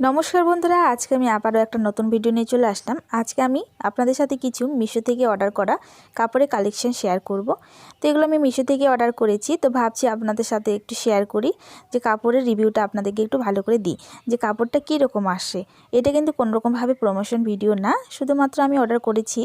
নমস্কার বন্ধুরা, আজকে আমি আবারও একটা নতুন ভিডিও নিয়ে চলে আসলাম। আজকে আমি আপনাদের সাথে কিছু মিশো থেকে অর্ডার করা কাপড়ের কালেকশন শেয়ার করব। তো এগুলো আমি মিশো থেকে অর্ডার করেছি, তো ভাবছি আপনাদের সাথে একটু শেয়ার করি যে কাপড়ের রিভিউটা আপনাদেরকে একটু ভালো করে দিই, যে কাপড়টা রকম আসে। এটা কিন্তু কোনোরকমভাবে প্রমোশন ভিডিও না, শুধুমাত্র আমি অর্ডার করেছি,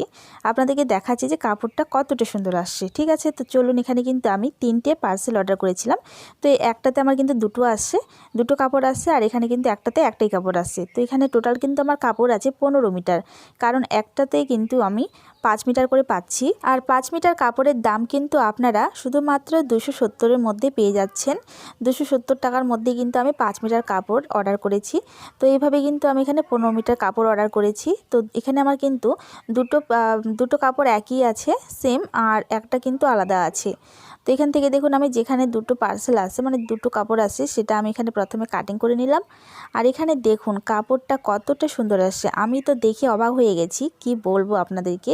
আপনাদেরকে দেখাচ্ছি যে কাপড়টা কতটা সুন্দর আসছে, ঠিক আছে? তো চলুন এখানে কিন্তু আমি তিনটে পার্সেল অর্ডার করেছিলাম। তো একটাতে আমার কিন্তু দুটো আসছে, দুটো কাপড় আসছে, আর এখানে কিন্তু একটাতে একটাই কাপড় আছে। তো এখানে টোটাল কিন্তু আমার কাপড় আছে পনেরো মিটার। কারণ একটাতে কিন্তু আমি পাঁচ মিটার করে পাচ্ছি। আর পাঁচ মিটার কাপড়ের দাম কিন্তু আপনারা শুধুমাত্র দুশো সত্তরের মধ্যে পেয়ে যাচ্ছেন। দুশো সত্তর টাকার মধ্যে কিন্তু আমি পাঁচ মিটার কাপড় অর্ডার করেছি। তো এইভাবে কিন্তু আমি এখানে পনেরো মিটার কাপড় অর্ডার করেছি। তো এখানে আমার কিন্তু দুটো দুটো কাপড় একই আছে, সেম আর একটা কিন্তু আলাদা আছে। তো এখান থেকে দেখুন আমি যেখানে দুটো পার্সেল আছে মানে দুটো কাপড় আছে, সেটা আমি এখানে প্রথমে কাটিং করে নিলাম। আর এখানে দেখুন কাপড়টা কতটা সুন্দর আসছে। আমি তো দেখে অবাক হয়ে গেছি, কি বলব আপনাদেরকে?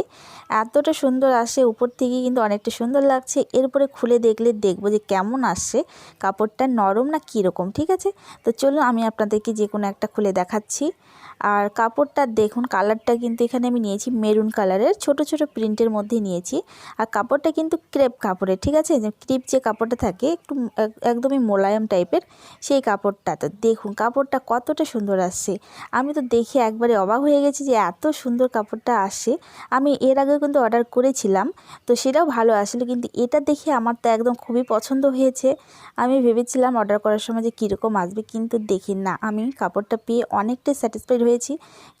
এতটা সুন্দর আসে, উপর থেকে কিন্তু অনেকটা সুন্দর লাগছে। এরপরে খুলে দেখলে দেখব যে কেমন আসছে। কাপড়টা নরম না কীরকম, ঠিক আছে? তো চলুন আমি আপনাদেরকে যে কোনো একটা খুলে দেখাচ্ছি। আর কাপড়টা দেখুন কালারটা কিন্তু এখানে আমি নিয়েছি মেরুন কালারের ছোট ছোট প্রিন্টের মধ্যে নিয়েছি। আর কাপড়টা কিন্তু ক্রেপ কাপড়ের, ঠিক আছে? ক্রিপ যে কাপড়টা থাকে, একটু এক- একদমই মোলায়ম টাইপের সেই কাপড়টা তো দেখুন, কাপড়টা কতটা সুন্দর আসছে। আমি তো দেখে একবারে অবাক হয়ে গেছি যে এত সুন্দর কাপড়টা আসে আমি এর আগে কিন্তু অর্ডার করেছিলাম, তো সেটাও ভালো আসলে, কিন্তু এটা দেখে আমার তো একদম খুবই পছন্দ হয়েছে। আমি ভেবেছিলাম অর্ডার করার সময় যে কীরকম আসবে, কিন্তু দেখি না। আমি কাপড়টা পেয়ে অনেকটাই স্যাটিসফাইড হয়েছি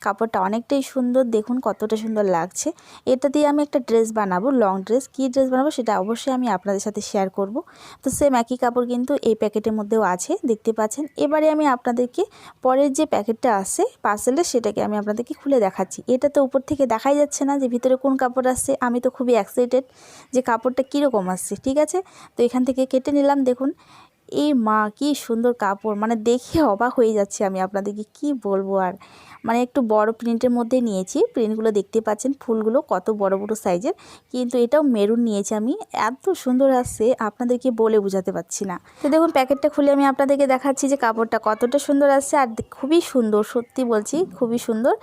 কাপড়টা অনেকটাই সুন্দর, দেখুন কতটা সুন্দর লাগছে। এটা দিয়ে আমি একটা ড্রেস বানাবো, লং ড্রেস। কী ড্রেস বানাবো সেটা অবশ্যই আমি আপনাদের সাথে শেয়ার করব। তো সেম একই কাপড় কিন্তু এই প্যাকেটের মধ্যেও আছে, দেখতে পাচ্ছেন। এবারে আমি আপনাদেরকে পরের যে প্যাকেটটা আছে পার্সেলের সেটাকে আমি আপনাদেরকে খুলে দেখাচ্ছি। এটা তো উপর থেকে দেখাই যাচ্ছে না যে ভিতরে কোন কাপড় আসছে। আমি তো খুবই এক্সাইটেড যে কাপড়টা কীরকম আসছে, ঠিক আছে? তো এখান থেকে কেটে নিলাম, দেখুন। এই মা, কি সুন্দর কাপড়। মানে দেখে অবাক হয়ে যাচ্ছে আমি আপনাদেরকে, কি বলব আর? মানে একটু বড় প্রিন্টের মধ্যে নিয়েছি। প্রিন্টগুলো দেখতে পাচ্ছেন, ফুলগুলো কত বড় বড় সাইজের। কিন্তু এটাও মেরুন নিয়েছি আমি। এত সুন্দর আসছে, আপনাদেরকে বলে বোঝাতে পারছি না। তো দেখুন, প্যাকেটটা খুলে আমি আপনাদেরকে দেখাচ্ছি যে কাপড়টা কতটা সুন্দর আসছে আর খুবই সুন্দর, সত্যি বলছি, খুবই সুন্দর।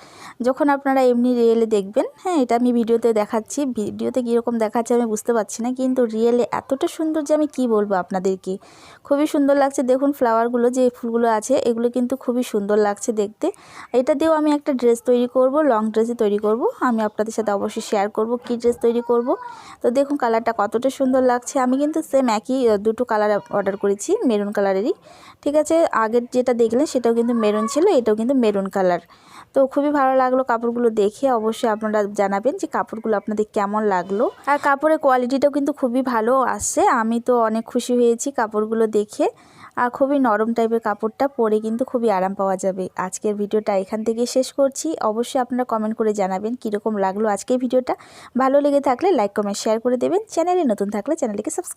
যখন আপনারা এমনি রিয়েলে দেখবেন হ্যাঁ এটা আমি ভিডিওতে দেখাচ্ছি, ভিডিওতে কীরকম দেখাচ্ছে আমি বুঝতে পারছি না। কিন্তু রিয়েলে এতটা সুন্দর যে আমি কি বলব আপনাদেরকে? খুবই সুন্দর লাগছে। দেখুন ফ্লাওয়ারগুলো যে ফুলগুলো আছে, এগুলো কিন্তু খুবই সুন্দর লাগছে দেখতে। এটা দিয়েও আমি একটা ড্রেস তৈরি করব লং ড্রেসই তৈরি করব। আমি আপনাদের সাথে অবশ্যই শেয়ার করব কি ড্রেস তৈরি করব। তো দেখুন কালারটা কতটা সুন্দর লাগছে। আমি কিন্তু সেম একই দুটো কালার অর্ডার করেছি মেরুন কালারেরই ঠিক আছে, আগের যেটা দেখলেন সেটাও কিন্তু মেরুন ছিল, এটাও কিন্তু মেরুন কালার তো খুবই ভালো লাগল কাপড়গুলো দেখে। অবশ্যই আপনারা জানাবেন যে কাপড়গুলো আপনাদের কেমন লাগল। আর কাপড়ের কোয়ালিটিটাও কিন্তু খুবই ভালো আসছে। আমি তো অনেক খুশি হয়েছি কাপড়গুলো দেখে। আর খুবই নরম টাইপের কাপড়টা পরে কিন্তু খুবই আরাম পাওয়া যাবে। আজকের ভিডিওটা এখান থেকে শেষ করছি। অবশ্যই আপনারা কমেন্ট করে জানাবেন কীরকম লাগল আজকের ভিডিওটা। ভালো লেগে থাকলে লাইক কমেন্ট শেয়ার করে দেবেন। চ্যানেলে নতুন থাকলে চ্যানেলটিকে সাবস্ক্রাইব